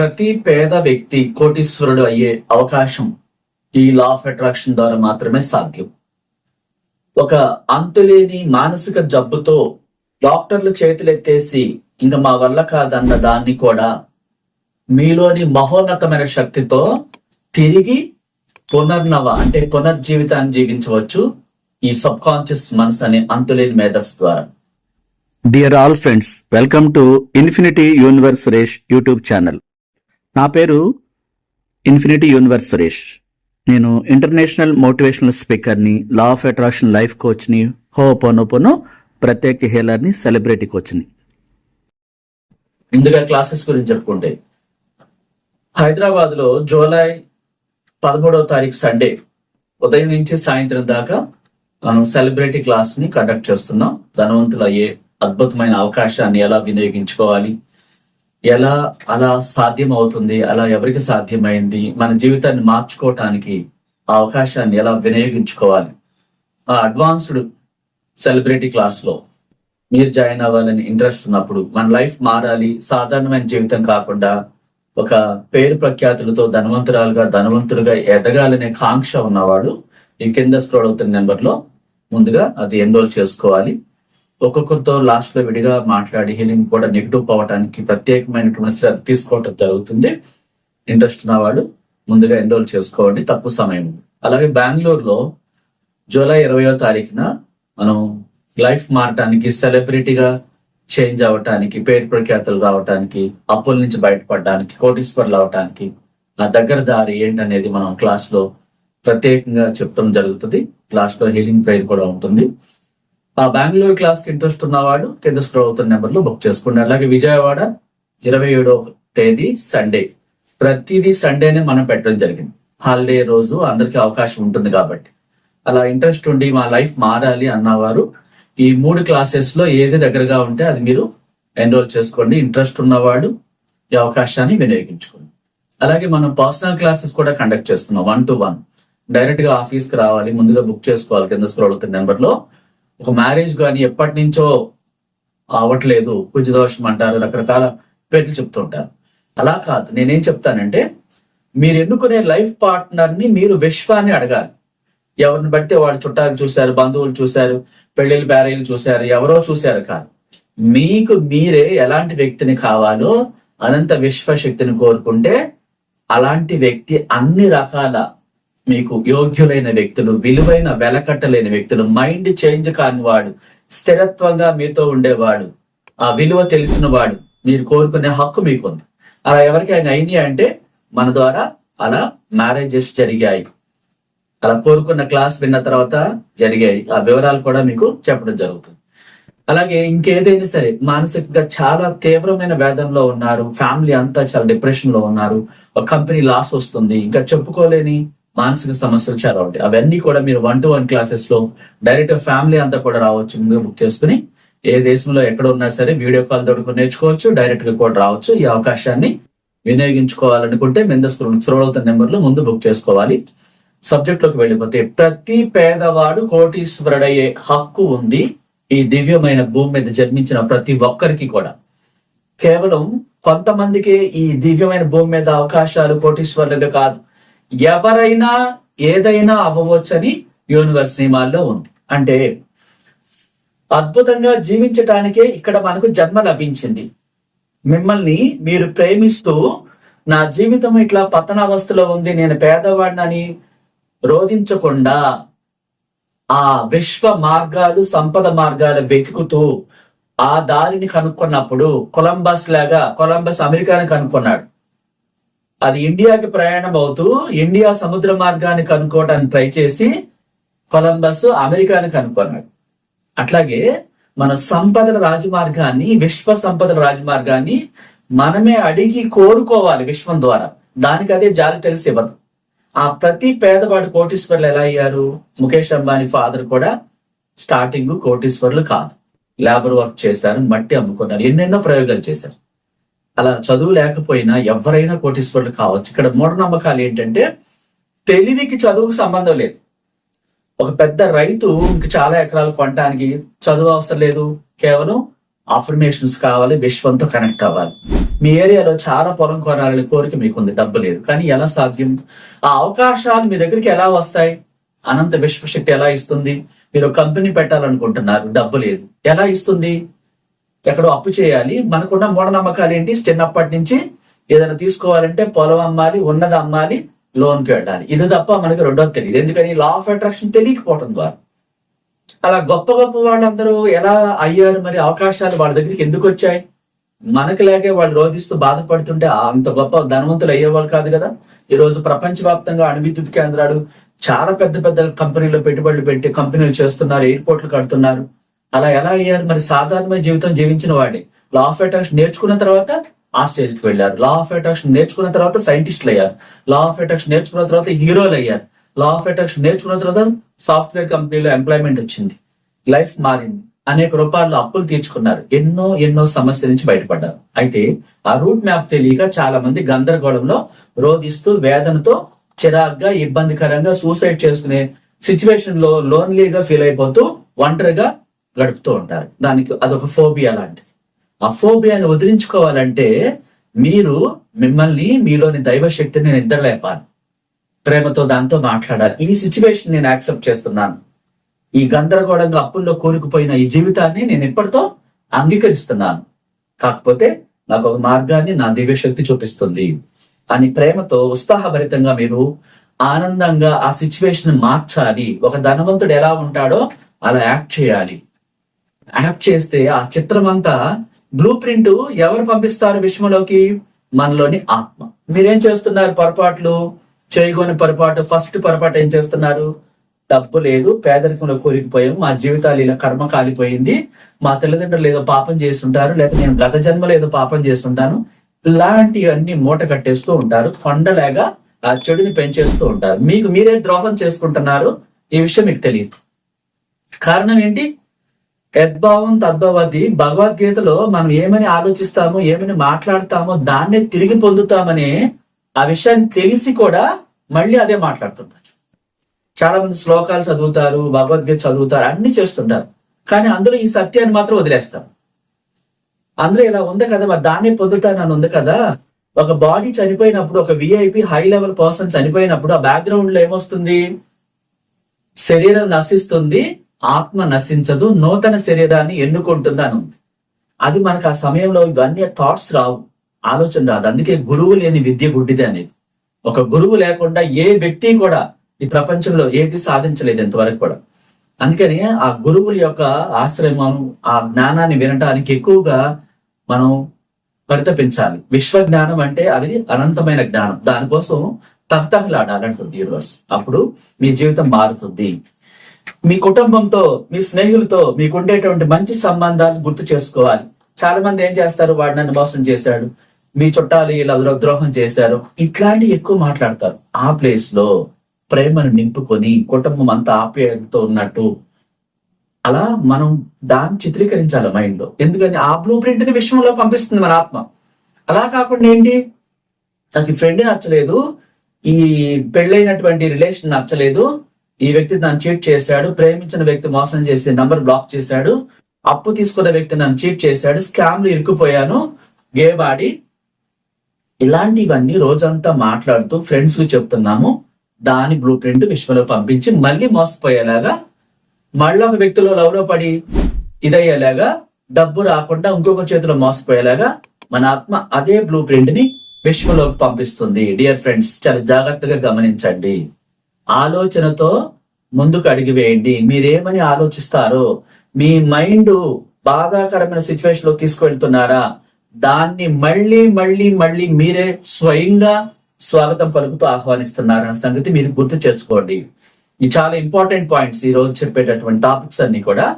ప్రతి పేద వ్యక్తి కోటీశ్వరుడు అయ్యే అవకాశం ఈ లా ఆఫ్ అట్రాక్షన్ ద్వారా మాత్రమే సాధ్యం. ఒక అంతులేని మానసిక జబ్బుతో డాక్టర్లు చేతులెత్తేసి ఇంకా మా వల్ల కాదన్న దాన్ని కూడా మీలోని మహోన్నతమైన శక్తితో తిరిగి పునర్నవ అంటే పునర్జీవితాన్ని జీవించవచ్చు ఈ సబ్ కాన్షియస్ మనసు అనే అంతులేని మేధస్సు ద్వారా. Dear all friends welcome to Infinity Universe Suresh YouTube channel నా పేరు ఇన్ఫినిటీ యూనివర్స్ సురేష్. నేను ఇంటర్నేషనల్ మోటివేషనల్ స్పీకర్ని లా ఆఫ్ అట్రాక్షన్ లైఫ్ కోచ్ని హోపోనోపోనో ప్రత్యేక హేలర్ని సెలబ్రిటీ కోచ్ని ముందుగా క్లాసెస్ గురించి చెప్పుకుంటే హైదరాబాద్లో జూలై పదమూడవ తారీఖు సండే ఉదయం నుంచి సాయంత్రం దాకా మనం సెలబ్రిటీ క్లాస్ని కండక్ట్ చేస్తున్నాం. ధనవంతులు అయ్యే అద్భుతమైన అవకాశాన్ని ఎలా వినియోగించుకోవాలి ఎలా అలా సాధ్యం అవుతుంది అలా ఎవరికి సాధ్యమైంది మన జీవితాన్ని మార్చుకోవటానికి ఆ అవకాశాన్ని ఎలా వినియోగించుకోవాలి. ఆ అడ్వాన్స్డ్ సెలబ్రిటీ క్లాస్లో మీరు జాయిన్ అవ్వాలని ఇంట్రెస్ట్ ఉన్నప్పుడు మన లైఫ్ మారాలి సాధారణమైన జీవితం కాకుండా ఒక పేరు ప్రఖ్యాతులతో ధనవంతురాలుగా ధనవంతులుగా ఎదగాలనే కాంక్ష ఉన్నవాడు ఈ కింద స్క్రోల్ అవుతున్న నెంబర్లో ముందుగా అది ఎన్రోల్ చేసుకోవాలి. ఒక్కొక్కరితో లాస్ట్లో విడిగా మాట్లాడి హీలింగ్ కూడా నెగిటివ్ పోవటానికి ప్రత్యేకమైనటువంటి శ్రద్ధ తీసుకోవటం జరుగుతుంది. ఇంట్రెస్ట్ ఉన్నవాడు ముందుగా ఎన్రోల్ చేసుకోండి తక్కువ సమయం. అలాగే బెంగళూరులో జూలై ఇరవయో తారీఖున మనం లైఫ్ మారటానికి సెలబ్రిటీగా చేంజ్ అవటానికి పేరు ప్రఖ్యాతులు రావటానికి అప్పుల నుంచి బయటపడడానికి కోటీశ్వర్లు అవటానికి నా దగ్గర దారి ఏంటనేది మనం క్లాస్లో ప్రత్యేకంగా చెప్పడం జరుగుతుంది. క్లాస్లో హీలింగ్ ప్రేయర్ కూడా ఉంటుంది. ఆ బెంగళూరు క్లాస్కి ఇంట్రెస్ట్ ఉన్నవాడు కింద స్క్రోల్ అవుతున్న నెంబర్లో బుక్ చేసుకోండి అలాగే విజయవాడ ఇరవై ఏడో తేదీ సండే. ప్రతిదీ సండేనే మనం పెట్టడం జరిగింది. హాలిడే రోజు అందరికీ అవకాశం ఉంటుంది కాబట్టి. అలా ఇంట్రెస్ట్ ఉండి మా లైఫ్ మారాలి అన్నవారు ఈ మూడు క్లాసెస్లో ఏది దగ్గరగా ఉంటే అది మీరు ఎన్రోల్ చేసుకోండి. ఇంట్రెస్ట్ ఉన్నవాడు ఈ అవకాశాన్ని వినియోగించుకోండి. అలాగే మనం పర్సనల్ క్లాసెస్ కూడా కండక్ట్ చేస్తున్నాం. One to one. డైరెక్ట్గా ఆఫీస్కి రావాలి ముందుగా బుక్ చేసుకోవాలి కింద స్క్రోల్ అవుతున్న నెంబర్లో ఒక మ్యారేజ్ కానీ ఎప్పటి నుంచో అవ్వట్లేదు దోషం అంటారు రకరకాల పేర్లు చెప్తుంటారు. అలా కాదు. నేనేం చెప్తానంటే మీరు ఎన్నుకునే లైఫ్ పార్ట్నర్ని మీరు విశ్వాన్ని అడగాలి. ఎవరిని బడితే వాళ్ళు చుట్టాలు చూశారు బంధువులు చూశారు పెళ్ళిళ్ళు బ్యారేళ్ళు చూశారు ఎవరో చూశారు కాదు. మీకు మీరే ఎలాంటి వ్యక్తిని కావాలో అనంత విశ్వశక్తిని కోరుకుంటే అలాంటి వ్యక్తి అన్ని రకాల మీకు యోగ్యులైన వ్యక్తులు విలువైన వెలకట్టలేని వ్యక్తులు మైండ్ చేంజ్ కాని వాడు స్థిరత్వంగా మీతో ఉండేవాడు ఆ విలువ తెలిసిన వాడు మీరు కోరుకునే హక్కు మీకుంది. అలా ఎవరికి ఆయన అయింది అంటే మన ద్వారా అలా మ్యారేజెస్ జరిగాయి. అలా కోరుకున్న క్లాస్ విన్న తర్వాత జరిగాయి. ఆ వివరాలు కూడా మీకు చెప్పడం జరుగుతుంది. అలాగే ఇంకేదైనా సరే మానసికంగా చాలా తీవ్రమైన వేదనలో ఉన్నారు. ఫ్యామిలీ అంతా చాలా డిప్రెషన్లో ఉన్నారు. ఒక కంపెనీ లాస్ వస్తుంది. ఇంకా చెప్పుకోలేని మానసిక సమస్యలు చాలా ఉంటాయి. అవన్నీ కూడా మీరు వన్ టు వన్ క్లాసెస్లో డైరెక్ట్ ఫ్యామిలీ అంతా కూడా రావచ్చు ముందుగా బుక్ చేసుకుని ఏ దేశంలో ఎక్కడ ఉన్నా సరే వీడియో కాల్ తోడుకు నేర్చుకోవచ్చు డైరెక్ట్గా కూడా రావచ్చు. ఈ అవకాశాన్ని వినియోగించుకోవాలనుకుంటే మెంద స్క్రోల్ అవుతున్న నెంబర్లో ముందు బుక్ చేసుకోవాలి. సబ్జెక్ట్లోకి వెళ్ళిపోతే ప్రతి పేదవాడు కోటీశ్వరుడయ్యే హక్కు ఉంది. ఈ దివ్యమైన భూమి మీద జన్మించిన ప్రతి ఒక్కరికి కూడా. కేవలం కొంతమందికే ఈ దివ్యమైన భూమి మీద అవకాశాలు కోటీశ్వరులుగా కాదు. ఎవరైనా ఏదైనా అవ్వవచ్చని యూనివర్స్ నియమాల్లో ఉంది. అంటే అద్భుతంగా జీవించటానికే ఇక్కడ మనకు జన్మ లభించింది. మిమ్మల్ని మీరు ప్రేమిస్తూ నా జీవితం ఇట్లా పతనావస్థలో ఉంది నేను పేదవాడినని రోధించకుండా ఆ విశ్వ మార్గాలు సంపద మార్గాలు వెతుకుతూ ఆ దారిని కనుక్కున్నప్పుడు కొలంబస్ లాగా కొలంబస్ అమెరికాని కనుక్కున్నాడు. అది ఇండియాకి ప్రయాణం అవుతూ ఇండియా సముద్ర మార్గాన్ని కనుక్కోవటానికి ట్రై చేసి కొలంబస్ అమెరికాని కనుక్కున్నాడు. అట్లాగే మన సంపదల రాజమార్గాన్ని విశ్వ సంపదల రాజమార్గాన్ని మనమే అడిగి కోరుకోవాలి విశ్వం ద్వారా. దానికి అదే జాలి తెలిసి ఇవ్వదు. ఆ ప్రతి పేదవాడు కోటీశ్వర్లు ఎలా అయ్యారు? ముఖేష్ అంబానీ ఫాదర్ కూడా స్టార్టింగ్ కోటీశ్వర్లు కాదు. లేబర్ వర్క్ చేశారు మట్టి అమ్ముకున్నారు ఎన్నెన్నో ప్రయోగాలు చేశారు. అలా చదువు లేకపోయినా ఎవరైనా కోటీశ్వరులు కావచ్చు. ఇక్కడ మూఢనమ్మకాలు ఏంటంటే తెలివికి చదువుకు సంబంధం లేదు. ఒక పెద్ద రైతు ఇంక చాలా ఎకరాలు కొనడానికి చదువు అవసరం లేదు. కేవలం అఫర్మేషన్స్ కావాలి విశ్వంతో కనెక్ట్ అవ్వాలి. మీ ఏరియాలో చాలా పొలం కొనాలని కోరిక మీకుంది డబ్బు లేదు. కానీ ఎలా సాధ్యం? ఆ అవకాశాలు మీ దగ్గరికి ఎలా వస్తాయి? అనంత విశ్వశక్తి ఎలా ఇస్తుంది? మీరు కంపెనీ పెట్టాలనుకుంటున్నారు డబ్బు లేదు. ఎలా ఇస్తుంది? ఎక్కడో అప్పు చేయాలి. మనకున్న మూఢనమ్మకాలు ఏంటి చిన్నప్పటి నుంచి ఏదైనా తీసుకోవాలంటే పొలం అమ్మాలి ఉన్నది అమ్మాలి లోన్కి వెళ్ళాలి. ఇది తప్ప మనకి రెండోది తెలియదు ఎందుకని? లా ఆఫ్ అట్రాక్షన్ తెలియకపోవడం ద్వారా. అలా గొప్ప గొప్ప వాళ్ళందరూ ఎలా అయ్యారు మరి? అవకాశాలు వాళ్ళ దగ్గరికి ఎందుకు వచ్చాయి? మనకు లేకే వాళ్ళు రోధిస్తూ బాధపడుతుంటే అంత గొప్ప ధనవంతులు అయ్యేవాళ్ళు కాదు కదా. ఈ రోజు ప్రపంచవ్యాప్తంగా అణువిద్యుత్ కేంద్రాలు చాలా పెద్ద పెద్ద కంపెనీలో పెట్టుబడులు పెట్టి కంపెనీలు చేస్తున్నారు ఎయిర్పోర్ట్లు కడుతున్నారు. అలా ఎలా అయ్యారు? మరి సాధారణమైన జీవితం జీవించిన వాడిని. లా ఆఫ్ అట్రాక్షన్ నేర్చుకున్న తర్వాత ఆ స్టేజ్కి వెళ్ళారు. లా ఆఫ్ అట్రాక్షన్ నేర్చుకున్న తర్వాత సైంటిస్టులు అయ్యారు. లా ఆఫ్ అట్రాక్షన్ నేర్చుకున్న తర్వాత హీరోలు అయ్యారు. లా ఆఫ్ అట్రాక్షన్ నేర్చుకున్న తర్వాత సాఫ్ట్వేర్ కంపెనీలో ఎంప్లాయ్మెంట్ వచ్చింది. లైఫ్ మారింది. అనేక రూపాయలు అప్పులు తీర్చుకున్నారు. ఎన్నో ఎన్నో సమస్యల నుంచి బయటపడ్డారు. అయితే ఆ రూట్ మ్యాప్ తెలియక చాలా మంది గందరగోళంలో రోధిస్తూ వేదనతో చిరాగ్గా ఇబ్బందికరంగా సూసైడ్ చేసుకునే సిచ్యువేషన్లో లోన్లీగా ఫీల్ అయిపోతూ ఒంటరిగా గడుపుతూ ఉంటారు. దానికి అదొక ఫోబియా లాంటిది. ఆ ఫోబియాని వదిలించుకోవాలంటే మీరు మిమ్మల్ని మీలోని దైవ శక్తిని నిద్రలేపాను. ప్రేమతో దాంతో మాట్లాడాలి. ఈ సిచ్యువేషన్ నేను యాక్సెప్ట్ చేస్తున్నాను. ఈ గందరగోళంగా అప్పుల్లో కోరుకుపోయిన ఈ జీవితాన్ని నేను ఇప్పటితో అంగీకరిస్తున్నాను. కాకపోతే నాకు ఒక మార్గాన్ని నా దివ్యశక్తి చూపిస్తుంది. అని ప్రేమతో ఉత్సాహభరితంగా మీరు ఆనందంగా ఆ సిచ్యువేషన్ మార్చాలి. ఒక ధనవంతుడు ఎలా ఉంటాడో అలా యాక్ట్ చేయాలి. యాప్ చేస్తే ఆ చిత్రం అంతా బ్లూ ప్రింట్ ఎవరు పంపిస్తారు విశ్వంలోకి మనలోని ఆత్మ. మీరేం చేస్తున్నారు పొరపాట్లు? చేయగోని పొరపాటు ఫస్ట్ పొరపాటు ఏం చేస్తున్నారు? డబ్బు లేదు పేదరికంలో కోరికపోయాం మా జీవితాలు ఇలా కర్మ కాలిపోయింది మా తల్లిదండ్రులు ఏదో పాపం చేస్తుంటారు లేదా నేను గత జన్మలో ఏదో పాపం చేస్తుంటాను ఇలాంటివన్నీ మూట కట్టేస్తూ ఉంటారు కొండలాగా ఆ చెడుని పెంచేస్తూ ఉంటారు. మీకు మీరే ద్రోహం చేసుకుంటున్నారు ఈ విషయం మీకు తెలియదు. కారణం ఏంటి? యద్భావం తద్భవతి భగవద్గీతలో మనం ఏమని ఆలోచిస్తామో ఏమని మాట్లాడతామో దాన్నే తిరిగి పొందుతామని ఆ విషయాన్ని తెలిసి కూడా మళ్ళీ అదే మాట్లాడుతుంటారు. చాలా మంది శ్లోకాలు చదువుతారు భగవద్గీత చదువుతారు అన్ని చేస్తుంటారు. కానీ అందులో ఈ సత్యాన్ని మాత్రం వదిలేస్తాం. అందరూ ఇలా ఉంది కదా మరి దాన్నే పొందుతానని ఉంది కదా. ఒక బాడీ చనిపోయినప్పుడు ఒక విఐపి హై లెవెల్ పర్సన్ చనిపోయినప్పుడు ఆ బ్యాక్గ్రౌండ్లో ఏమొస్తుంది? శరీరం నశిస్తుంది. ఆత్మ నశించదు నూతన శరీరాన్ని ఎన్నుకుంటుంది అని ఉంది. అది మనకు ఆ సమయంలో ఇవన్నీ థాట్స్ రావు. ఆలోచన రాదు. అందుకే గురువు లేని విద్య గుడ్డిది అనేది. ఒక గురువు లేకుండా ఏ వ్యక్తి కూడా ఈ ప్రపంచంలో ఏది సాధించలేదు ఇంతవరకు కూడా. అందుకని ఆ గురువుల యొక్క ఆశ్రయం ఆ జ్ఞానాన్ని వినటానికి ఎక్కువగా మనం పరితపించాలి. విశ్వ జ్ఞానం అంటే అది అనంతమైన జ్ఞానం. దానికోసం తహతహలాడాలంటుంది యూనివర్స్ అప్పుడు మీ జీవితం మారుతుంది. మీ కుటుంబంతో మీ స్నేహితులతో మీకు ఉండేటువంటి మంచి సంబంధాలు గుర్తు చేసుకోవాలి. చాలా మంది ఏం చేస్తారు? వాడు నన్ను మోసం చేశాడు. మీ చుట్టాలు ఇలా ద్రోహం చేశారు. ఇట్లాంటి ఎక్కువ మాట్లాడతారు. ఆ ప్లేస్లో ప్రేమను నింపుకొని కుటుంబం అంతా ఆప్యాయతతో ఉన్నట్టు అలా మనం దాన్ని చిత్రీకరించాలి మైండ్లో ఎందుకని? ఆ బ్లూ ప్రింట్ని విషయంలో పంపిస్తుంది మన ఆత్మ. అలా కాకుండా ఏంటి? నాకు ఫ్రెండ్ నచ్చలేదు. ఈ పెళ్ళైనటువంటి రిలేషన్ నచ్చలేదు. ఈ వ్యక్తి నన్ను చీట్ చేశాడు ప్రేమించిన వ్యక్తి మోసం చేసి నంబర్ బ్లాక్ చేశాడు అప్పు తీసుకున్న వ్యక్తి నన్ను చీట్ చేశాడు స్కామ్లు ఇరుక్కుపోయాను గేమ్ ఆడి ఇలాంటివన్నీ రోజంతా మాట్లాడుతూ ఫ్రెండ్స్కు చెప్తున్నాము. దాని బ్లూ ప్రింట్ విశ్వలో పంపించి మళ్ళీ మోసపోయేలాగా మళ్ళీ ఒక వ్యక్తిలో లవ్లో పడి ఇదయ్యేలాగా డబ్బు రాకుండా ఇంకొక చేతిలో మోసపోయేలాగా మన ఆత్మ అదే బ్లూ ప్రింట్ని విశ్వలోకి పంపిస్తుంది. డియర్ ఫ్రెండ్స్ చాలా జాగ్రత్తగా గమనించండి. ఆలోచనతో ముందుకు అడిగి వేయండి. మీరేమని ఆలోచిస్తారో? మీ మైండ్ బాధాకరమైన సిచ్యువేషన్లో తీసుకువెళ్తున్నారా? దాన్ని మళ్ళీ మళ్ళీ మళ్ళీ మీరే స్వయంగా స్వాగతం పలుకుతూ ఆహ్వానిస్తున్నారన్న సంగతి మీరు గుర్తు చేసుకోండి. ఈ చాలా ఇంపార్టెంట్ పాయింట్స్ ఈ రోజు చెప్పేటటువంటి టాపిక్స్ అన్ని కూడా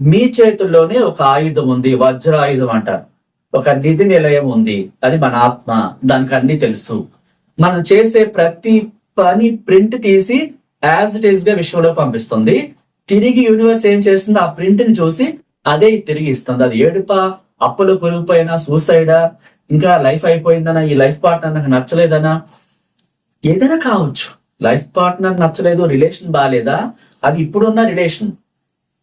మీ చేతుల్లోనే ఒక ఆయుధం ఉంది వజ్ర ఆయుధం అంటారు. ఒక నిధి నిలయం ఉంది. అది మన ఆత్మ. దానికి అన్ని తెలుసు. మనం చేసే ప్రతి పని ప్రింట్ తీసి యాజ్ ఇట్ ఈస్గా విశ్వంలో పంపిస్తుంది. తిరిగి యూనివర్స్ ఏం చేస్తుంది? ఆ ప్రింట్ని చూసి అదే తిరిగి ఇస్తుంది. అది ఏడుపా? అప్పులు కురిగిపోయినా సూసైడా ఇంకా లైఫ్ అయిపోయిందనా? ఈ లైఫ్ పార్ట్నర్ నాకు నచ్చలేదనా? ఏదైనా కావచ్చు. లైఫ్ పార్ట్నర్ నచ్చలేదు రిలేషన్ బాగాలేదా అది ఇప్పుడున్న రిలేషన్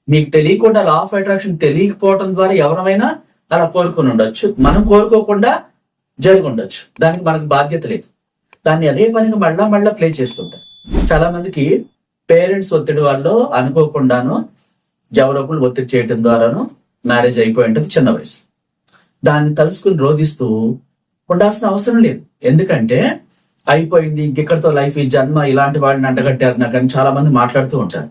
మీకు తెలియకుండా లా ఆఫ్ అట్రాక్షన్ తెలియకపోవడం ద్వారా ఎవరమైనా అలా కోరుకుని ఉండొచ్చు. మనం కోరుకోకుండా జరిగి ఉండొచ్చు. దానికి మనకు బాధ్యత లేదు. దాన్ని అదే పనికి మళ్ళా మళ్ళా ప్లే చేస్తుంటారు. చాలా మందికి పేరెంట్స్ ఒత్తిడి వాళ్ళు అనుకోకుండాను ఎవరో ఒత్తిడి చేయడం ద్వారాను మ్యారేజ్ అయిపోయి ఉంటుంది చిన్న వయసు. దాన్ని తలుసుకుని రోధిస్తూ ఉండాల్సిన అవసరం లేదు. ఎందుకంటే అయిపోయింది ఇంకెక్కడితో లైఫ్ ఈ జన్మ ఇలాంటి వాడిని అంటగట్టారు నాకు అని చాలా మంది మాట్లాడుతూ ఉంటారు.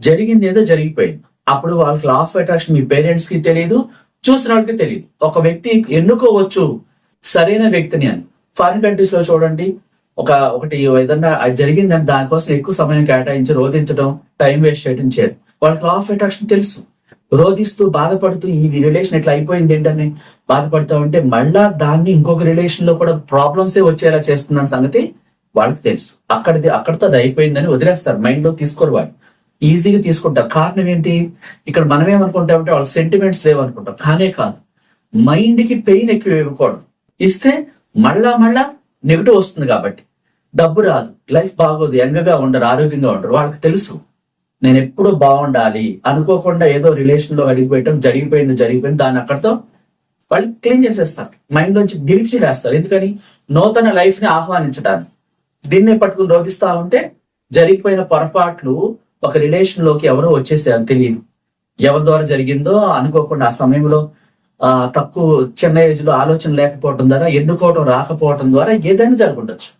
జరిగింది ఏదో జరిగిపోయింది. అప్పుడు వాళ్ళకి లా ఆఫ్ అట్రాక్షన్ మీ పేరెంట్స్కి తెలియదు చూసిన వాళ్ళకి తెలియదు ఒక వ్యక్తి ఎన్నుకోవచ్చు సరైన వ్యక్తిని అని. ఫారిన్ కంట్రీస్లో చూడండి ఒక ఒకటి ఏదన్నా అది జరిగిందని దానికోసం ఎక్కువ సమయం కేటాయించి రోధించడం టైం వేస్ట్ చేయడం చేయరు. వాళ్ళకి లా ఆఫ్ అట్రాక్షన్ తెలుసు. రోధిస్తూ బాధపడుతూ ఈ రిలేషన్ ఇట్లా అయిపోయింది ఏంటని బాధపడుతూ ఉంటే మళ్ళా దాన్ని ఇంకొక రిలేషన్లో కూడా ప్రాబ్లమ్స్ వచ్చేలా చేస్తున్న సంగతి వాళ్ళకి తెలుసు. అక్కడిది అక్కడితో అది అయిపోయిందని వదిలేస్తారు. మైండ్లో తీసుకోరు వాళ్ళు. ఈజీగా తీసుకుంటారు. కారణం ఏంటి? ఇక్కడ మనం ఏమనుకుంటామంటే వాళ్ళ సెంటిమెంట్స్ లేవనుకుంటాం. కానే కాదు. మైండ్కి పెయిన్ ఎక్కువ ఇవ్వకూడదు. ఇస్తే మళ్ళా మళ్ళా నెగిటివ్ వస్తుంది కాబట్టి. డబ్బు రాదు. లైఫ్ బాగోదు. యంగగా ఉండరు. ఆరోగ్యంగా ఉండరు. వాళ్ళకి తెలుసు. నేను ఎప్పుడు బాగుండాలి. అనుకోకుండా ఏదో రిలేషన్లో అడిగిపోయటం జరిగిపోయింది జరిగిపోయింది. దాన్ని అక్కడితో వాళ్ళు క్లీన్ చేసేస్తారు. మైండ్ నుంచి డిలీట్ చేసేస్తారు. ఎందుకని? నూతన లైఫ్ని ఆహ్వానించడానికి. దీన్నే పట్టుకుని రోధిస్తా ఉంటే జరిగిపోయిన పొరపాట్లు ఒక రిలేషన్లోకి ఎవరో వచ్చేసారు తెలియదు. ఎవరి ద్వారా జరిగిందో అనుకోకుండా ఆ సమయంలో తక్కువ చిన్న ఏజ్లో ఆలోచన లేకపోవడం ద్వారా ఎన్నుకోవడం రాకపోవడం ద్వారా ఏదైనా జరుగుండొచ్చు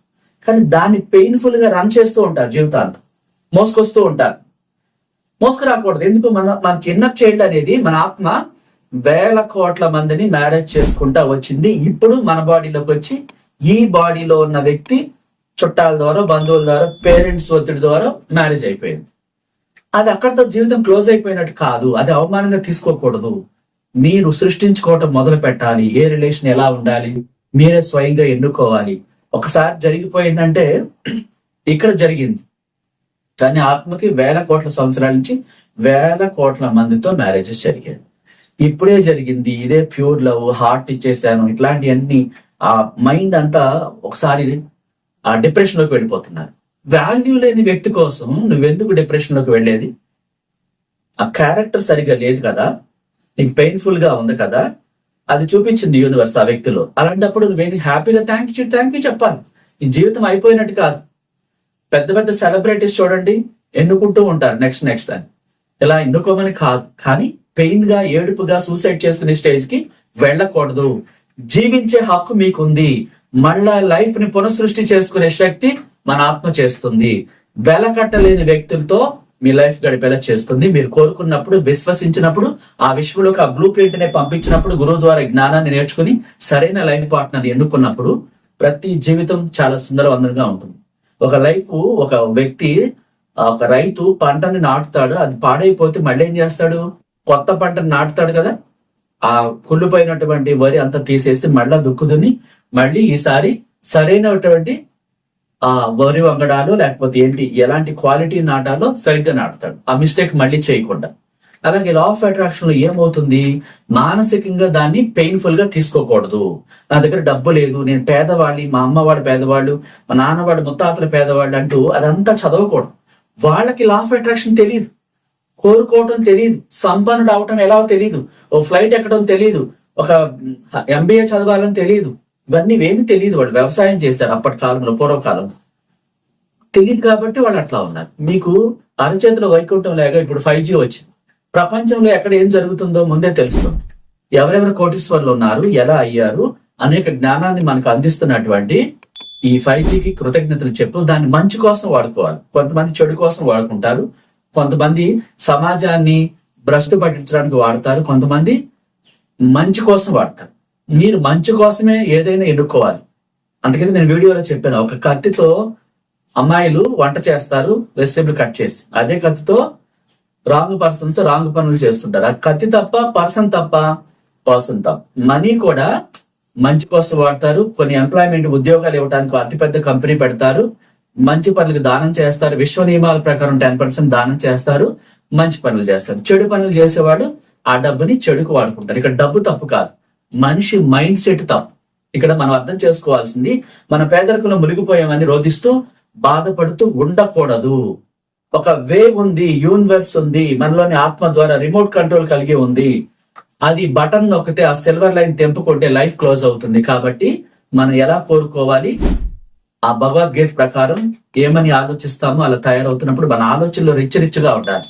కానీ దాన్ని పెయిన్ఫుల్గా రన్ చేస్తూ ఉంటారు జీవితాంతం. మోసుకొస్తూ ఉంటారు. మోసుకురాకూడదు. ఎందుకు? మన మన చిన్న చైల్డ్ అనేది మన ఆత్మ వేల కోట్ల మందిని మ్యారేజ్ చేసుకుంటా వచ్చింది. ఇప్పుడు మన బాడీలోకి వచ్చి ఈ బాడీలో ఉన్న వ్యక్తి చుట్టాల ద్వారా బంధువుల ద్వారా పేరెంట్స్ ఒత్తిడి ద్వారా మ్యారేజ్ అయిపోయింది. అది అక్కడితో జీవితం క్లోజ్ అయిపోయినట్టు కాదు. అది అవమానంగా తీసుకోకూడదు. మీరు సృష్టించుకోవటం మొదలు పెట్టాలి. ఏ రిలేషన్ ఎలా ఉండాలి? మీరే స్వయంగా ఎన్నుకోవాలి. ఒకసారి జరిగిపోయిందంటే ఇక్కడ జరిగింది. కానీ ఆత్మకి వేల కోట్ల సంవత్సరాల నుంచి వేల కోట్ల మందితో మ్యారేజెస్ జరిగాయి. ఇప్పుడే జరిగింది. ఇదే ప్యూర్ లవ్ హార్ట్ ఇచ్చేసాను. ఇట్లాంటివన్నీ ఆ మైండ్ అంతా ఒకసారి ఆ డిప్రెషన్లోకి వెళ్ళిపోతున్నారు. వాల్యూ లేని వ్యక్తి కోసం నువ్వెందుకు డిప్రెషన్లోకి వెళ్ళేది? ఆ క్యారెక్టర్ సరిగా లేదు కదా. నీకు పెయిన్ఫుల్గా ఉంది కదా అది చూపించింది యూనివర్స్ ఆ వ్యక్తిలో. అలాంటప్పుడు నువ్వేంటి హ్యాపీగా థ్యాంక్ యూ థ్యాంక్ యూ చెప్పాలి. ఈ జీవితం అయిపోయినట్టు కాదు. పెద్ద పెద్ద సెలబ్రిటీస్ చూడండి ఎన్నుకుంటూ ఉంటారు నెక్స్ట్ నెక్స్ట్ అని. ఇలా ఎన్నుకోమని కాదు. కానీ పెయిన్గా ఏడుపుగా సూసైడ్ చేసుకునే స్టేజ్కి వెళ్ళకూడదు. జీవించే హక్కు మీకుంది. మళ్ళా లైఫ్ని పునఃసృష్టి చేసుకునే శక్తి మన ఆత్మ చేస్తుంది. వెలకట్టలేని వ్యక్తులతో మీ లైఫ్ గడిపేలా చేస్తుంది. మీరు కోరుకున్నప్పుడు విశ్వసించినప్పుడు ఆ విశ్వలోకి ఆ బ్లూ ప్రింట్ని పంపించినప్పుడు గురువు ద్వారా జ్ఞానాన్ని నేర్చుకుని సరైన లైఫ్ పార్ట్నర్ ఎన్నుకున్నప్పుడు ప్రతి జీవితం చాలా సుందరవంతంగా ఉంటుంది. ఒక లైఫ్ ఒక వ్యక్తి ఒక రైతు పంటని నాటుతాడు అది పాడైపోతే మళ్ళీ ఏం చేస్తాడు? కొత్త పంటను నాటుతాడు కదా? ఆ కుళ్ళిపోయినటువంటి వరి అంతా తీసేసి మళ్ళా దుక్కుదుని మళ్ళీ ఈసారి సరైనటువంటి ఆ వరి వంగడాలు లేకపోతే ఏంటి ఎలాంటి క్వాలిటీ నాటాలో సరిగ్గా నాటుతాడు. ఆ మిస్టేక్ మళ్ళీ చేయకుండా. అలాగే లా ఆఫ్ అట్రాక్షన్లో ఏమవుతుంది? మానసికంగా దాన్ని పెయిన్ఫుల్గా తీసుకోకూడదు. నా దగ్గర డబ్బు లేదు నేను పేదవాళ్ళి మా అమ్మవాడు పేదవాళ్ళు మా నాన్నవాడు ముత్తాతల పేదవాళ్ళు అంటూ అదంతా చదవకూడదు. వాళ్ళకి లా ఆఫ్ అట్రాక్షన్ తెలియదు కోరుకోవటం తెలియదు సంపన్నుడు అవటం ఎలా తెలియదు ఓ ఫ్లైట్ ఎక్కడం తెలియదు ఒక ఎంబీఏ చదవాలని తెలియదు ఇవన్నీ ఏమి తెలియదు వాళ్ళు. వ్యవసాయం చేశారు అప్పటి కాలంలో పూర్వకాలంలో. తెలియదు కాబట్టి వాళ్ళు అట్లా ఉన్నారు. మీకు అరచేతిలో వైకుంఠం లేక ఇప్పుడు ఫైవ్ జీ వచ్చింది. ప్రపంచంలో ఎక్కడ ఏం జరుగుతుందో ముందే తెలుస్తుంది. ఎవరెవరు కోటీశ్వర్లు ఉన్నారు ఎలా అయ్యారు అనేక జ్ఞానాన్ని మనకు అందిస్తున్నటువంటి ఈ ఫైవ్ జీకి కృతజ్ఞతలు చెప్పు. దాన్ని మంచి కోసం వాడుకోవాలి. కొంతమంది చెడు కోసం వాడుకుంటారు. కొంతమంది సమాజాన్ని భ్రష్టు పట్టించడానికి వాడతారు. కొంతమంది మంచి కోసం వాడతారు. మీరు మంచి కోసమే ఏదైనా ఎన్నుకోవాలి. అందుకని నేను వీడియోలో చెప్పాను. ఒక కత్తితో అమ్మాయిలు వంట చేస్తారు వెజిటేబుల్ కట్ చేసి. అదే కత్తితో రాంగ్ పర్సన్స్ రాంగ్ పనులు చేస్తుంటారు. ఆ కత్తి తప్ప పర్సన్ తప్ప పర్సన్ తప్ప. మనీ కూడా మంచి కోసం వాడతారు. కొన్ని ఎంప్లాయ్మెంట్ ఉద్యోగాలు ఇవ్వడానికి అతిపెద్ద కంపెనీ పెడతారు. మంచి పనులకు దానం చేస్తారు. విశ్వ నియమాల ప్రకారం టెన్ పర్సెంట్ దానం చేస్తారు. మంచి పనులు చేస్తారు. చెడు పనులు చేసేవాడు ఆ డబ్బుని చెడుకు వాడుకుంటారు. ఇక్కడ డబ్బు తప్పు కాదు. మనిషి మైండ్ సెట్ తప్పు. ఇక్కడ మనం అర్థం చేసుకోవాల్సింది మన పేదరికంలో మునిగిపోయామని రోధిస్తూ బాధపడుతూ ఉండకూడదు. ఒక వే ఉంది యూనివర్స్ ఉంది మనలోని ఆత్మ ద్వారా రిమోట్ కంట్రోల్ కలిగి ఉంది. అది బటన్ నొక్కితే ఆ సిల్వర్ లైన్ తెంపుకుంటే లైఫ్ క్లోజ్ అవుతుంది. కాబట్టి మనం ఎలా కోరుకోవాలి? ఆ భగవద్గీత ప్రకారం ఏమని ఆలోచిస్తామో అలా తయారవుతున్నప్పుడు మన ఆలోచనలో రిచ్ రిచ్గా ఉండాలి.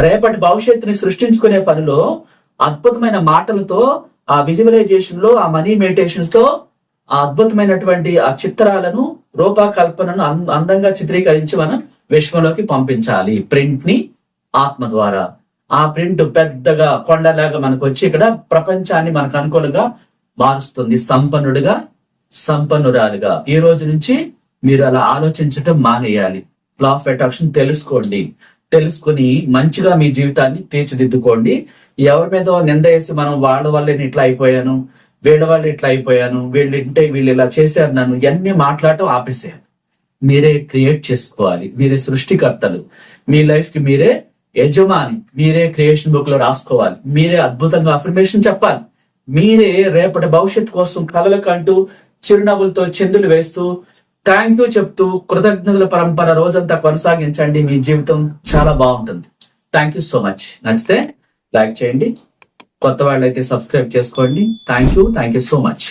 రేపటి భవిష్యత్తుని సృష్టించుకునే పనిలో అద్భుతమైన మాటలతో ఆ విజువలైజేషన్లో ఆ మనీ మెడిటేషన్స్తో ఆ అద్భుతమైనటువంటి ఆ చిత్రాలను రూపకల్పనను అందంగా చిత్రీకరించి మనం విశ్వంలోకి పంపించాలి. ప్రింట్ని ఆత్మ ద్వారా. ఆ ప్రింట్ పెద్దగా కొండలాగా మనకు వచ్చి ఇక్కడ ప్రపంచాన్ని మనకు అనుకూలంగా మారుస్తుంది. సంపన్నుడిగా సంపన్నురాలుగా. ఈ రోజు నుంచి మీరు అలా ఆలోచించటం మానేయాలి. లా ఆఫ్ అట్రాక్షన్ తెలుసుకోండి. తెలుసుకుని మంచిగా మీ జీవితాన్ని తీర్చిదిద్దుకోండి. ఎవరి మీద నింద వేసి మనం వాళ్ళ వల్ల నేను ఇట్లా అయిపోయాను వీళ్ళ వల్ల ఇట్లా అయిపోయాను వీళ్ళు ఇంటే వీళ్ళు ఇలా చేశారు నన్ను ఇవన్నీ మాట్లాడటం ఆపేసేయాలి. మీరే క్రియేట్ చేసుకోవాలి. మీరే సృష్టికర్తలు. మీ లైఫ్కి మీరే యజమాని. మీరే క్రియేషన్ బుక్లో రాసుకోవాలి. మీరే అద్భుతంగా అఫర్మేషన్ చెప్పాలి. మీరే రేపటి భవిష్యత్ కోసం కలలు కంటూ చిరునవ్వులతో చెందులు వేస్తూ థ్యాంక్ యూ చెప్తూ కృతజ్ఞతల పరంపర రోజంతా కొనసాగించండి. మీ జీవితం చాలా బాగుంటుంది. థ్యాంక్ యూ సో మచ్ నచ్చితే లైక్ చేయండి. కొత్త వాళ్ళైతే సబ్స్క్రైబ్ చేసుకోండి. Thank you thank you so much